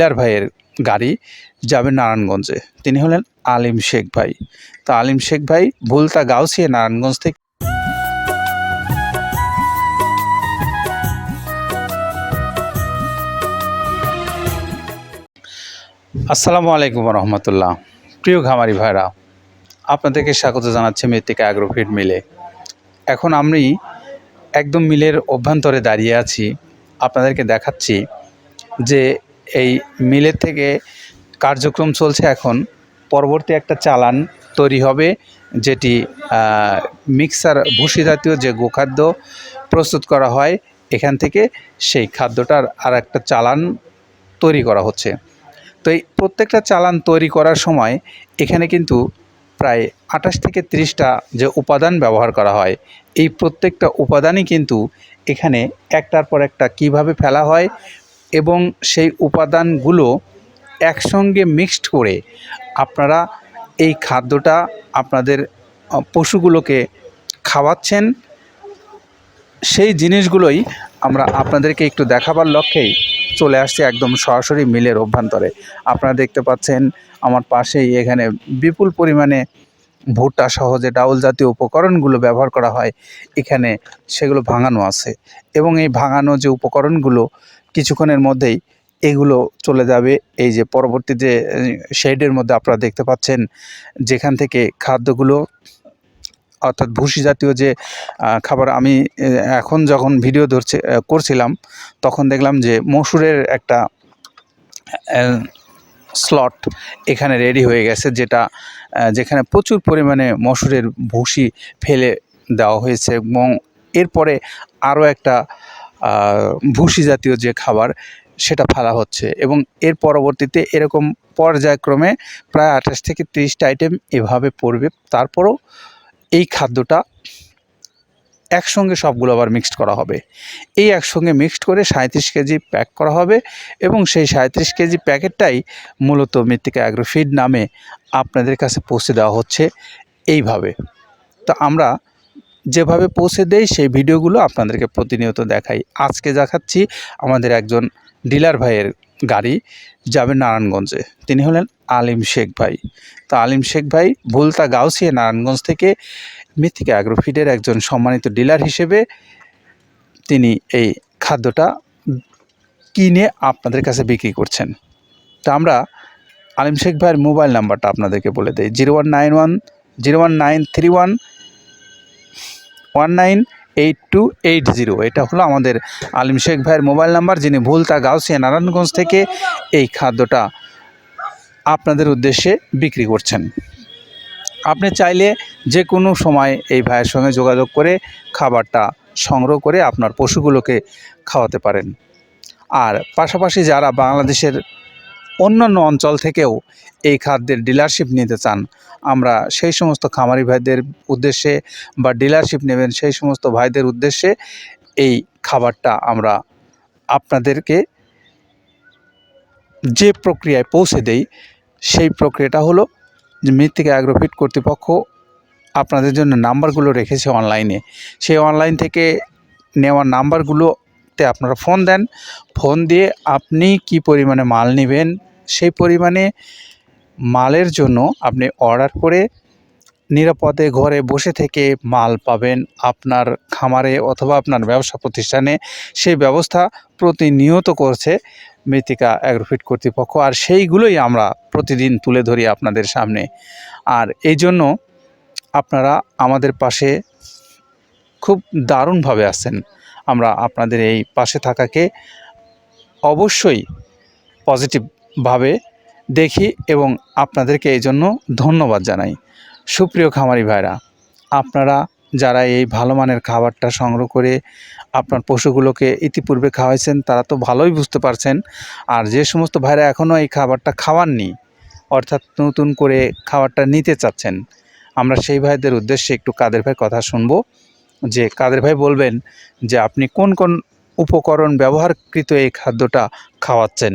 Dealer ভাইয়ের গাড়ি যাবে নারায়ণগঞ্জে। তিনি হলেন আলিম শেখ ভাই। তো আলিম শেখ ভাই ভুলতা গাউসিয়া নারায়ণগঞ্জ থেকে আসসালামু আলাইকুম রহমতুল্লাহ প্রিয় ঘামারি ভাইরা, আপনাদেরকে স্বাগত জানাচ্ছি মৃত্তিকা অ্যাগ্রোফিড মিলে। এখন আমি একদম মিলের অভ্যন্তরে দাঁড়িয়ে আছি। আপনাদেরকে দেখাচ্ছি যে এই মিলের থেকে কার্যক্রম চলছে এখন। পরবর্তী একটা চালান তৈরি হবে, যেটি মিক্সার ভুসি জাতীয় যে গোখাদ্য প্রস্তুত করা হয়, এখান থেকে সেই খাদ্যটার আর একটা চালান তৈরি করা হচ্ছে। তো এই প্রত্যেকটা চালান তৈরি করার সময় এখানে কিন্তু প্রায় আঠাশ থেকে তিরিশটা যে উপাদান ব্যবহার করা হয়, এই প্রত্যেকটা উপাদানই কিন্তু এখানে একটার পর একটা কীভাবে ফেলা হয় এবং সেই উপাদানগুলো একসঙ্গে মিক্সড করে আপনারা এই খাদ্যটা আপনাদের পশুগুলোকে খাওয়াচ্ছেন। সেই জিনিসগুলোই আমরা আপনাদেরকে একটু দেখাবার লক্ষ্যেই চলে আসছে একদম সরাসরি মিলের অভ্যন্তরে। আপনারা দেখতে পাচ্ছেন আমার পাশেই এখানে বিপুল পরিমাণে ভুট্টা সহজে ডাউল জাতীয় উপকরণগুলো ব্যবহার করা হয়, এখানে সেগুলো ভাঙানো আছে। এবং এই ভাঙানো যে উপকরণগুলো কিছুক্ষণের মধ্যেই এগুলো চলে যাবে। এই যে পরবর্তী যে শেডের মধ্যে আপনারা দেখতে পাচ্ছেন, যেখান থেকে খাদ্যগুলো, অর্থাৎ ভুসি জাতীয় যে খাবার আমি এখন যখন ভিডিও ধরছে করছিলাম, তখন দেখলাম যে মসুরের একটা স্লট এখানে রেডি হয়ে গেছে, যেটা যেখানে প্রচুর পরিমাণে মসুরের ভুসি ফেলে দেওয়া হয়েছে এবং এরপরে আরও একটা ভুসি জাতীয় যে খাবার, সেটা ফেলা হচ্ছে। এবং এর পরবর্তীতে এরকম পর্যায়ক্রমে প্রায় আঠাশ থেকে তিরিশটা আইটেম এভাবে পড়বে। তারপরও এই খাদ্যটা একসঙ্গে সবগুলো আবার মিক্সড করা হবে। এই একসঙ্গে মিক্সড করে সাঁত্রিশ কেজি প্যাক করা হবে এবং সেই সাঁত্রিশ কেজি প্যাকেটটাই মূলত মৃত্তিকা অ্যাগ্রোফিড নামে আপনাদের কাছে পৌঁছে দেওয়া হচ্ছে। এইভাবে। তো আমরা যেভাবে পৌঁছে দেই, সেই ভিডিওগুলো আপনাদেরকে প্রতিনিয়ত দেখাই। আজকে দেখাচ্ছি আমাদের একজন ডিলার ভাইয়ের গাড়ি যাবে নারায়ণগঞ্জে। তিনি হলেন আলিম শেখ ভাই। তো আলিম শেখ ভাই ভুলতা গাউসিয়া নারায়ণগঞ্জ থেকে মৃত্তিকা অ্যাগ্রোফিডের একজন সম্মানিত ডিলার হিসেবে তিনি এই খাদ্যটা কিনে আপনাদের কাছে বিক্রি করছেন। তো আমরা আলিম শেখ ভাইয়ের মোবাইল নাম্বারটা আপনাদেরকে বলে দেই। Zero one nine one, zero one nine three one one nine eight two eight zero এটা হলো আমাদের আলিম শেখ ভাইয়ের মোবাইল নাম্বার, যিনি ভুলতা গাউসিয়া নারায়ণগঞ্জ থেকে এই খাদ্যটা আপনাদের উদ্দেশ্যে বিক্রি করছেন। আপনি চাইলে যে কোনো সময় এই ভাইয়ের সঙ্গে যোগাযোগ করে খাবারটা সংগ্রহ করে আপনার পশুগুলোকে খাওয়াতে পারেন। আর পাশাপাশি যারা বাংলাদেশের অন্যান্য অঞ্চল থেকেও এই খাদ্যের ডিলারশিপ নিতে চান। আমরা সেই সমস্ত খামারি ভাইদের উদ্দেশ্যে বা ডিলারশিপ নেবেন সেই সমস্ত ভাইদের উদ্দেশ্যে এই খাবারটা আমরা আপনাদেরকে যে প্রক্রিয়ায় পৌঁছে দেই, সেই প্রক্রিয়াটা হলো যে মৃত্তিকা অ্যাগ্রোফিট কর্তৃপক্ষ আপনাদের জন্য নাম্বারগুলো রেখেছে অনলাইনে। সেই অনলাইন থেকে নেওয়া নাম্বারগুলোতে আপনারা ফোন দেন। ফোন দিয়ে আপনি কি পরিমাণে মাল নেবেন সেই পরিমাণে মালের জন্য আপনি অর্ডার করে নিরাপদে ঘরে বসে থেকে মাল পাবেন আপনার খামারে অথবা আপনার ব্যবসা প্রতিষ্ঠানে। সেই ব্যবস্থা প্রতিনিয়ত করছে মৃত্তিকা অ্যাগ্রোফিট কর্তৃপক্ষ আর সেইগুলোই আমরা প্রতিদিন তুলে ধরি আপনাদের সামনে। আর এই জন্য আপনারা আমাদের পাশে খুব দারুণভাবে আছেন। আমরা আপনাদের এই পাশে থাকাকে অবশ্যই পজিটিভভাবে দেখি এবং আপনাদেরকে এই জন্য ধন্যবাদ জানাই। সুপ্রিয় খামারি ভাইরা, আপনারা যারা এই ভালো মানের খাবারটা সংগ্রহ করে আপনার পশুগুলোকে ইতিপূর্বে খাওয়াইছেন, তারা তো ভালোই বুঝতে পারছেন। আর যে সমস্ত ভাইরা এখনও এই খাবারটা খাওয়াননি, অর্থাৎ নতুন করে খাবারটা নিতে চাচ্ছেন, আমরা সেই ভাইদের উদ্দেশ্যে একটু কাদের ভাই কথা শুনব। যে কাদের ভাই বলবেন যে, আপনি কোন কোন উপকরণ ব্যবহারকৃত এই খাদ্যটা খাওয়াচ্ছেন?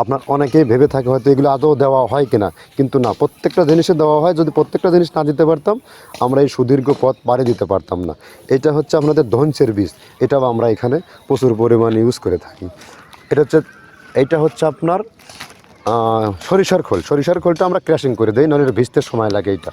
আপনার অনেকেই ভেবে থাকে হয়তো এগুলো আদৌ দেওয়া হয় কিনা। কিন্তু না, প্রত্যেকটা জিনিসে দেওয়া হয়। যদি প্রত্যেকটা জিনিস না দিতে পারতাম, আমরা এই সুদীর্ঘ পথ পাড়ি দিতে পারতাম না। এটা হচ্ছে আপনাদের ধনসের বীজ এটাও আমরা এখানে প্রচুর পরিমাণে ইউজ করে থাকি। এটা হচ্ছে, এইটা হচ্ছে আপনার সরিষার খোল। সরিষার খোলটা আমরা ক্র্যাশিং করে দিই এটা ভিজতে সময় লাগে এইটা।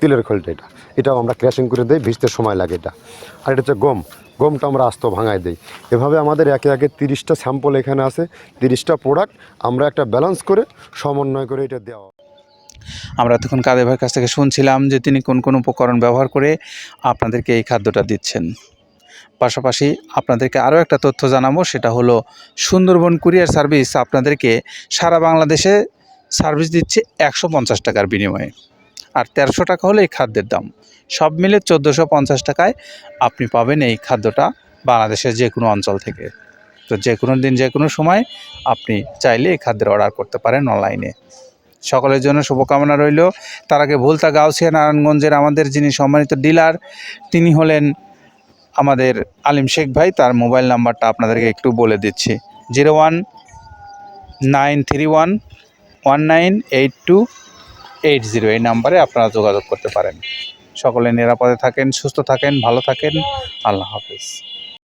তিলের খোলটা এটা। এটাও আমরা ক্র্যাশিং করে দিই, ভিজতে সময় লাগে এটা। আর এটা হচ্ছে গম। গমটা আমরা আস্ত ভাঙায় দিই। এভাবে আমাদের একে একে তিরিশটা স্যাম্পল এখানে আছে, তিরিশটা প্রোডাক্ট আমরা একটা ব্যালেন্স করে সমন্বয় করে এটা দেওয়া। আমরা তখন কাদের ভাইয়ের কাছ থেকে শুনছিলাম যে তিনি কোন কোন উপকরণ ব্যবহার করে আপনাদেরকে এই খাদ্যটা দিচ্ছেন। পাশাপাশি আপনাদেরকে আরও একটা তথ্য জানাব, সেটা হলো সুন্দরবন কুরিয়ার সার্ভিস আপনাদেরকে সারা বাংলাদেশে সার্ভিস দিচ্ছে একশো পঞ্চাশ টাকার বিনিময়ে। আর তেরোশো টাকা হলো এই খাদ্যের দাম। সব মিলে চোদ্দোশো পঞ্চাশ টাকায় আপনি পাবেন এই খাদ্যটা বাংলাদেশের যে কোনো অঞ্চল থেকে। তো যে কোনো দিন, যে কোনো সময় আপনি চাইলে এই খাদ্যের অর্ডার করতে পারেন অনলাইনে। সকলের জন্য শুভকামনা রইল। তার আগে ভুলতা গাউসিয়া নারায়ণগঞ্জের আমাদের যিনি সম্মানিত ডিলার, তিনি হলেন আমাদের আলিম শেখ ভাই। তার মোবাইল নাম্বারটা আপনাদেরকে একটু বলে দিচ্ছি। Zero one nine three one one nine eight two eight zero এই নাম্বারে আপনারা যোগাযোগ করতে পারেন। সকলে নিরাপদে থাকেন, সুস্থ থাকেন, ভালো থাকেন। আল্লাহ হাফিজ।